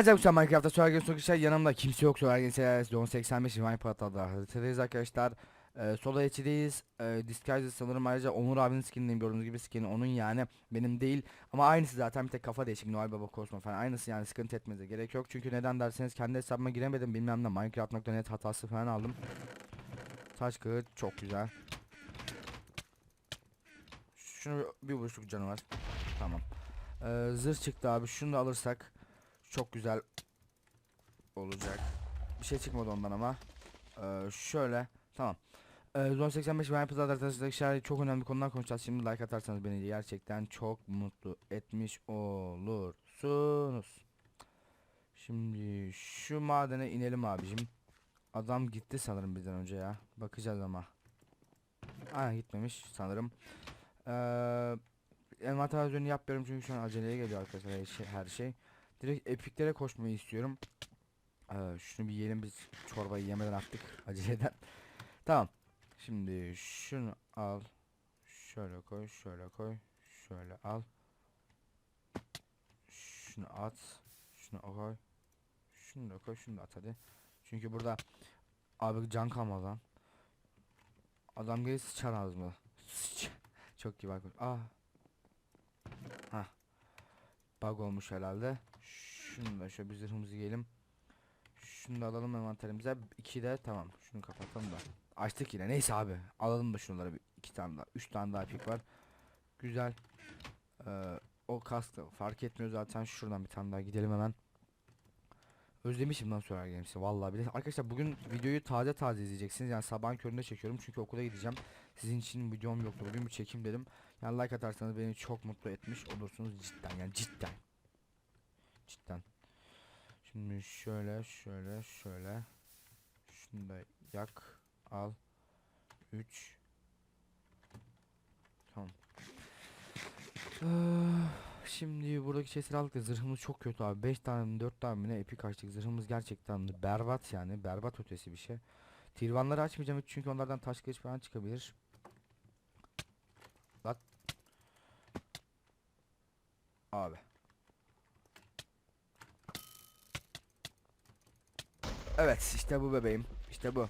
Güzel Minecraft'ta Survival Sokuşlar yanımda kimse yok Survival Series 1085 Minecraft'ta haritadayız arkadaşlar ee, Solo HD'deyiz ee, Disguise sanırım ayrıca Onur abinin skinindeyim gördüğünüz gibi skin onun yani benim değil Ama aynısı zaten bir tek kafa değişik Noel Baba Cosmo falan aynısı yani sıkıntı etmenize gerek yok Çünkü neden derseniz kendi hesabıma giremedim bilmem ne Minecraft.net hatası falan aldım Taş kağıt çok güzel Şunu bir buçuk canı var Tamam ee, Zırh çıktı abi şunu da alırsak çok güzel olacak. Bir şey çıkmadı ondan ama. Ee, şöyle tamam. Ee, Zone 85 ve Pizza arkadaşlar çok önemli konular konuşacağız. Şimdi like atarsanız beni gerçekten çok mutlu etmiş olursunuz. Şimdi şu madene inelim abicim. Adam gitti sanırım bizden önce ya. Bakacağız ama. Aynen gitmemiş sanırım. Ee, envanter yapıyorum çünkü şu an aceleye geliyor arkadaşlar her şey. Her şey. Direkt epiklere koşmayı istiyorum. Ee, şunu bir yiyelim biz çorbayı yemeden attık aceleden. tamam. Şimdi şunu al. Şöyle koy, şöyle koy. Şöyle al. Şunu at. Şunu koy. Şunu da koy, şunu da at hadi. Çünkü burada abi can kalmadı lan. Adam gelip sıçar ağzıma. Çok iyi bak. Ah. Hah. Bug olmuş herhalde. Şunu da şöyle bir zırhımızı giyelim. Şunu da alalım envanterimize. İki de tamam. Şunu kapatalım da. Açtık yine. Neyse abi. Alalım da şunları bir iki tane daha. Üç tane daha pik var. Güzel. Ee, o kask fark etmiyor zaten. Şuradan bir tane daha gidelim hemen. Özlemişim lan Survival Games'i vallahi bile. Arkadaşlar bugün videoyu taze taze izleyeceksiniz. Yani sabahın köründe çekiyorum çünkü okula gideceğim. Sizin için videom yoktu. Bugün bir çekim dedim. Yani like atarsanız beni çok mutlu etmiş olursunuz cidden yani cidden. Cidden. Şimdi şöyle şöyle şöyle. Şunu da yak. Al. 3 Tamam. Ah, Şimdi buradaki chestleri aldık zırhımız çok kötü abi. 5 tane 4 tane ne epik açtık. Zırhımız gerçekten berbat yani. Berbat ötesi bir şey. Tirvanları açmayacağım hiç çünkü onlardan taş kılıç falan çıkabilir. Lan. Abi. Evet işte bu bebeğim. İşte bu.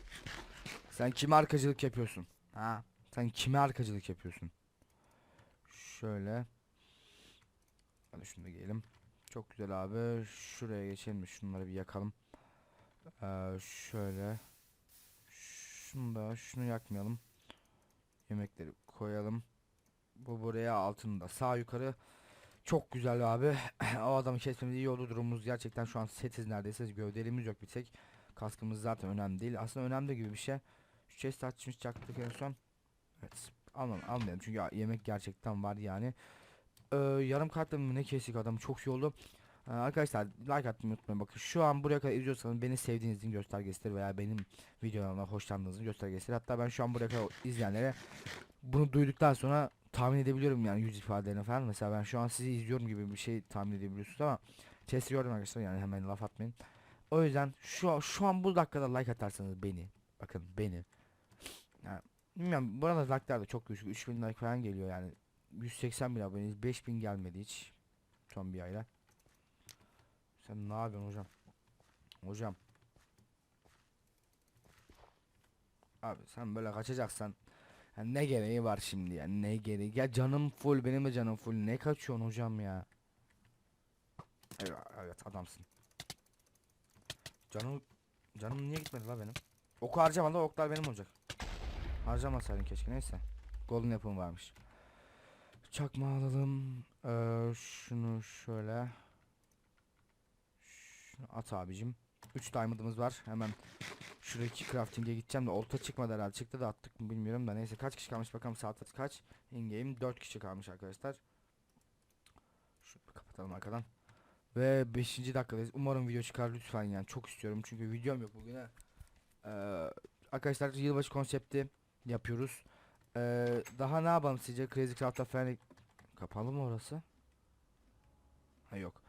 Sen kime arkacılık yapıyorsun? Ha? Sen kime arkacılık yapıyorsun? Şöyle. Hadi şunu da giyelim. Çok güzel abi. Şuraya geçelim. Şunları bir yakalım. Ee, şöyle. Şunu da şunu yakmayalım. Yemekleri koyalım. Bu buraya altını da sağ yukarı. Çok güzel abi. o adamı kesmemiz iyi oldu. Durumumuz gerçekten şu an setiz neredeyse. Gövdelimiz yok bir tek. Kaskımız zaten önemli değil. Aslında önemli gibi bir şey. Şu chest açmışacaktık en son. Evet. Almayalım, almayalım çünkü yemek gerçekten var yani. Ee, yarım kartla ne kesik adamı çok iyi oldu. Ee, arkadaşlar like atmayı unutmayın. Bakın şu an buraya kadar izliyorsanız beni sevdiğinizin göstergesidir veya benim videolarımdan hoşlandığınızın göstergesidir. Hatta ben şu an buraya kadar izleyenlere bunu duyduktan sonra tahmin edebiliyorum yani yüz ifadelerini falan. Mesela ben şu an sizi izliyorum gibi bir şey tahmin edebiliyorsunuz ama test gördüm arkadaşlar yani hemen laf atmayın. O yüzden şu şu an bu dakikada like atarsanız beni bakın beni. Yani bilmiyorum burada like'lar da çok düşük. 3000 like falan geliyor yani. 180 bin aboneyiz 5000 gelmedi hiç son bir ayda. Sen ne yapıyorsun hocam? Hocam. Abi sen böyle kaçacaksan yani ne gereği var şimdi yani ne gereği? Ya canım full benim de canım full. Ne kaçıyorsun hocam ya? Evet, evet adamsın Canım canım niye gitmedi la benim? Oku harcama la oklar benim olacak. Harcamasaydın keşke neyse. Golden yapım varmış. Çakma alalım. Ee, şunu şöyle. Şunu at abicim. 3 diamond'ımız var. Hemen şuradaki crafting'e gideceğim de olta çıkmadı herhalde. Çıktı da attık mı bilmiyorum da neyse. Kaç kişi kalmış bakalım saat kaç. In game 4 kişi kalmış arkadaşlar. Şunu kapatalım arkadan. Ve 5. dakikadayız. Umarım video çıkar lütfen yani çok istiyorum çünkü videom yok bugüne. Ee, arkadaşlar yılbaşı konsepti yapıyoruz. Ee, daha ne yapalım sizce Crazy Craft'ta falan kapalı mı orası? Ha yok.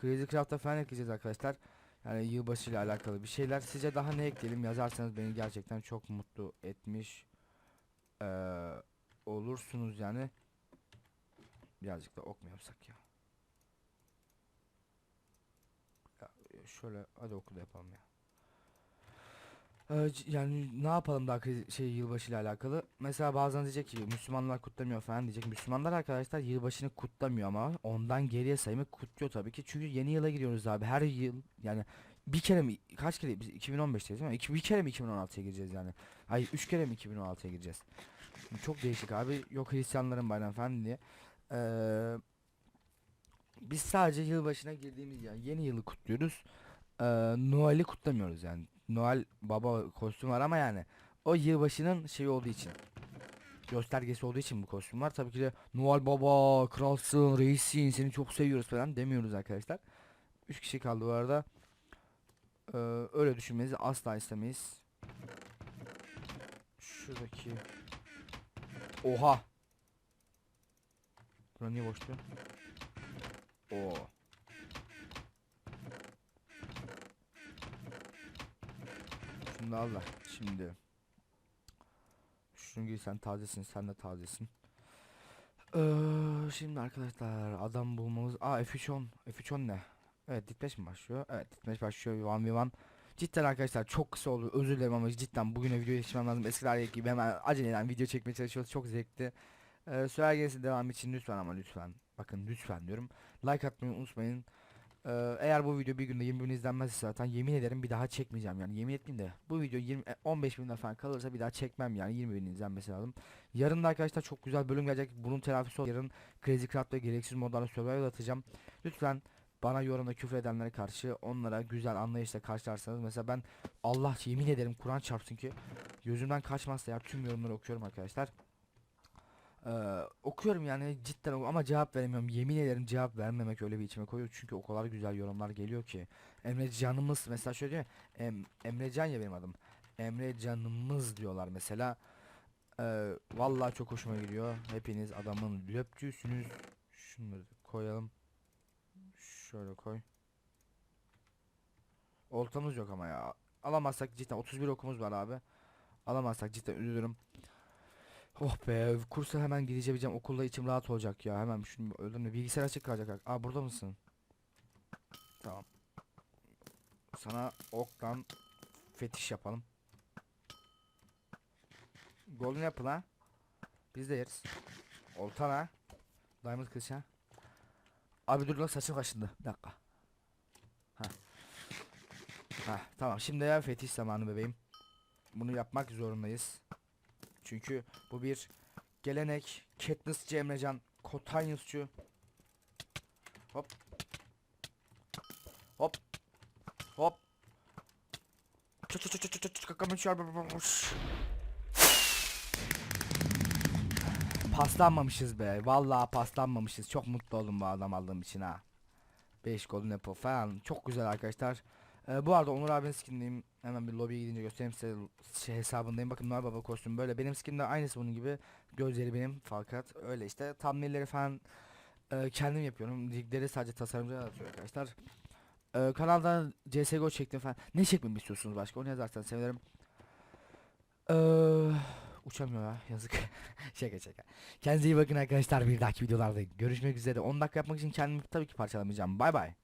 Crazy Craft'ta falan ekleyeceğiz arkadaşlar. Yani yılbaşı ile alakalı bir şeyler. Sizce daha ne ekleyelim yazarsanız beni gerçekten çok mutlu etmiş ee, olursunuz yani. Birazcık da ok mu yapsak ya? Şöyle hadi okulda yapalım ya. Ee, yani ne yapalım daha şey yılbaşıyla alakalı. Mesela bazen diyecek ki Müslümanlar kutlamıyor falan diyecek. Müslümanlar arkadaşlar yılbaşını kutlamıyor ama ondan geriye sayımı kutluyor tabii ki. Çünkü yeni yıla giriyoruz abi. Her yıl yani bir kere mi kaç kere biz 2015'teyiz değil mi? İki, bir kere mi 2016'ya gireceğiz yani? Hayır üç kere mi 2016'ya gireceğiz? Çok değişik abi. Yok Hristiyanların bayramı falan diye. Ee, biz sadece yılbaşına girdiğimiz yani yeni yılı kutluyoruz. Ee, Noel'i kutlamıyoruz yani. Noel baba kostüm var ama yani o yılbaşının şeyi olduğu için göstergesi olduğu için bu kostüm var. Tabii ki de Noel baba, kralsın, reissin, seni çok seviyoruz falan demiyoruz arkadaşlar. 3 kişi kaldı bu arada. Ee, öyle düşünmenizi asla istemeyiz. Şuradaki Oha. Bura niye boştu? Oo. Şunu al da şimdi. Şunu giy sen tazesin sen de tazesin. Ee, şimdi arkadaşlar adam bulmamız. Aa F310. F310 ne? Evet ditmeş mi başlıyor? Evet ditmeş başlıyor 1v1. Cidden arkadaşlar çok kısa oldu özür dilerim ama cidden bugüne video yetişmem lazım. Eskiler gibi hemen aceleden video çekmeye çalışıyoruz çok zevkli. Ee, Sürer devam için lütfen ama lütfen. Bakın lütfen diyorum. Like atmayı unutmayın. Ee, eğer bu video bir günde 20 bin izlenmezse zaten yemin ederim bir daha çekmeyeceğim yani yemin etmeyeyim de bu video 20 e, 15 bin falan kalırsa bir daha çekmem yani 20 bin izlenmesi lazım. Yarın da arkadaşlar çok güzel bölüm gelecek. Bunun telafisi olur. Yarın Crazy Craft ve gereksiz modlarla survival atacağım. Lütfen bana yorumda küfür edenlere karşı onlara güzel anlayışla karşılarsanız mesela ben Allah yemin ederim Kur'an çarpsın ki gözümden kaçmazsa ya tüm yorumları okuyorum arkadaşlar. Ee, okuyorum yani cidden ama cevap veremiyorum. Yemin ederim cevap vermemek öyle bir içime koyuyor. Çünkü o kadar güzel yorumlar geliyor ki. Emre canımız mesela şöyle diyor. Em, Emre Can ya benim adım. Emre canımız diyorlar mesela. Ee, vallahi çok hoşuma gidiyor. Hepiniz adamın löpçüsünüz. Şunları koyalım. Şöyle koy. Oltamız yok ama ya. Alamazsak cidden 31 okumuz var abi. Alamazsak cidden üzülürüm. Oh be kursa hemen gideceğim okulda içim rahat olacak ya hemen şunu öldürme bilgisayar açık kalacak Aa burada mısın? Tamam. Sana oktan fetiş yapalım. Golden apple ha. Biz de yeriz. Oltan ha. Diamond kılıç ha. Abi dur lan saçım kaşındı. Bir dakika. Ha. Ha tamam şimdi ya fetiş zamanı bebeğim. Bunu yapmak zorundayız. Çünkü bu bir gelenek. Katnissçi Emrecan. Kotanyusçu. Hop. Hop. Hop. Çut çut çut çut kakamın çarpı- Paslanmamışız be. Vallahi paslanmamışız. Çok mutlu oldum bu adam aldığım için ha. 5 golden apple falan. Çok güzel arkadaşlar. Ee, bu arada Onur abinin skinindeyim. Hemen bir lobiye gidince göstereyim size şey hesabındayım. Bakın Noel Baba kostüm böyle. Benim skinim de aynısı bunun gibi. Gözleri benim fakat öyle işte. Thumbnail'leri falan e, kendim yapıyorum. Ligleri sadece tasarımcılar atıyor arkadaşlar. E, kanalda CSGO çektim falan. Ne çekmemi istiyorsunuz başka? Onu yazarsan sevinirim. Eee uçamıyor ya yazık. şaka şaka. Kendinize iyi bakın arkadaşlar. Bir dahaki videolarda görüşmek üzere. 10 dakika yapmak için kendimi tabii ki parçalamayacağım. Bay bay.